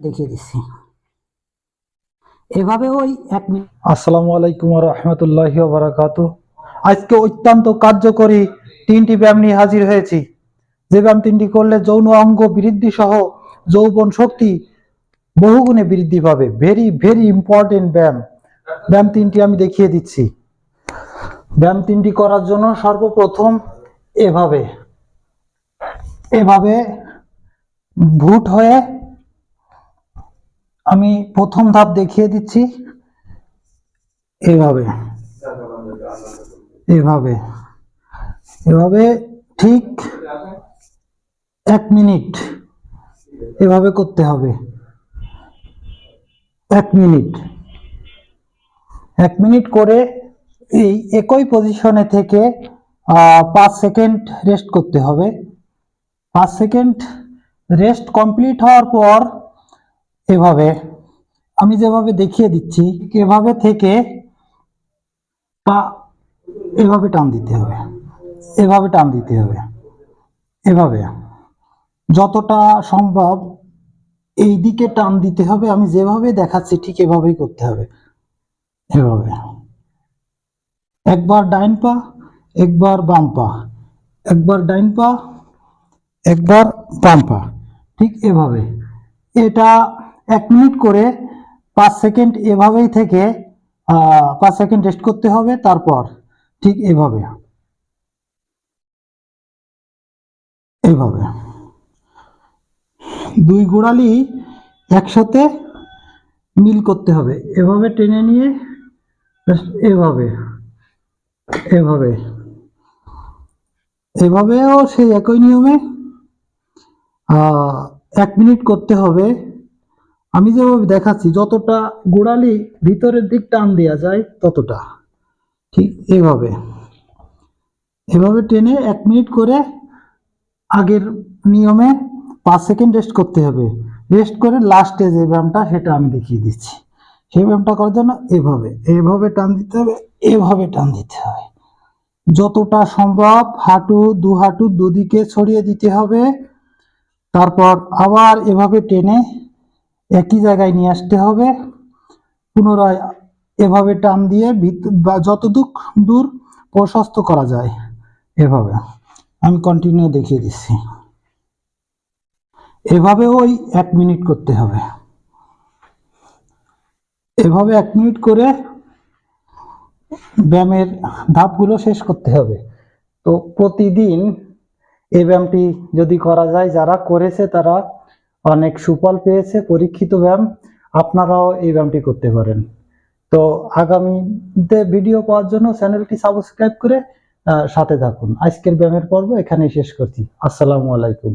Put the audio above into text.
দেখিয়ে দিচ্ছি। এভাবে ওই এক মিনিট। আসসালামু আলাইকুম রহমতুল্লাহ বারাকাতু। আজকে অত্যন্ত কার্যকরী তিনটি ব্যায়াম নিয়ে হাজির হয়েছি। যে ব্যায়াম তিনটি করলে যৌন অঙ্গ বৃদ্ধি সহ যৌবন শক্তি বহুগুণে বৃদ্ধি পাবে। ভেরি ভেরি ইম্পর্টেন্ট ব্যায়াম। ব্যায়াম তিনটি আমি দেখিয়ে দিচ্ছি। ব্যায়াম তিনটি করার জন্য সর্বপ্রথম এভাবে। এভাবে ভুট হয়ে আমি প্রথম ধাপ দেখিয়ে দিচ্ছি। এভাবে। এভাবে। এভাবে ঠিক এক মিনিট এভাবে করতে হবে। এক মিনিট। এক মিনিট করে এই একই পজিশনে থেকে পাঁচ সেকেন্ড রেস্ট করতে হবে। পাঁচ সেকেন্ড রেস্ট কমপ্লিট হওয়ার পর এভাবে, আমি যেভাবে দেখিয়ে দিচ্ছি এভাবে থেকে পা এভাবে টান দিতে হবে, এভাবে টান দিতে হবে, এভাবে। যতটা সম্ভব এই দিকে টান দিতে হবে, আমি যেভাবে দেখাচ্ছি ঠিক এভাবেই করতে হবে, এভাবে। একবার ডাইন পা, একবার বাম পা, একবার ডাইন পা, একবার বাম পা, ঠিক এভাবে। এটা এক মিনিট করে পাঁচ সেকেন্ড এভাবেই থেকে পাঁচ সেকেন্ড রেস্ট করতে হবে, তারপর ঠিক এভাবে। এভাবে। দুই গোড়ালি একসাথে মিল করতে হবে। এভাবে টেনে নিয়ে এভাবে এভাবে। এভাবেও সেই একই নিয়মে এক মিনিট করতে হবে। আমি যেভাবে দেখাচ্ছি, যতটা গোড়ালি ভিতরের দিক টান দেওয়া যায়, ততটা। ঠিক এভাবে। এভাবে টেনে এক মিনিট করে আগের নিয়মে পাঁচ সেকেন্ড রেস্ট করতে হবে। রেস্ট করে লাস্টে যে ব্যায়ামটা, সেটা আমি দেখিয়ে দিচ্ছি। সেই ব্যায়ামটা করার জন্য এভাবে। এভাবে টান দিতে হবে, এভাবে টান দিতে হবে। যতটা সম্ভব হাঁটু, দু হাঁটু দুদিকে ছড়িয়ে দিতে হবে। তারপর আবার এভাবে টেনে একই জায়গায় নিয়ে আসতে হবে। পুনরায় এভাবে টান দিয়ে যতদূর দূর প্রশস্ত করা যায়, এভাবে। আমি কন্টিনিউ দেখিয়ে দিচ্ছি। এভাবে ওই এক মিনিট করতে হবে। এভাবে এক মিনিট করে ব্যায়ামের ধাপগুলো শেষ করতে হবে। তো প্রতিদিন এই ব্যায়ামটি যদি করা যায়, যারা করেছে তারা অনেক সুফল পেয়েছে, পরীক্ষিত ব্যায়াম, আপনারাও এই ব্যায়ামটি করতে পারেন। তো আগামীতে ভিডিও পাওয়ার জন্য চ্যানেলটি সাবস্ক্রাইব করে সাথে থাকুন। আজকের ব্যায়ামের পর্ব এখানেই শেষ করছি। আসসালামু আলাইকুম।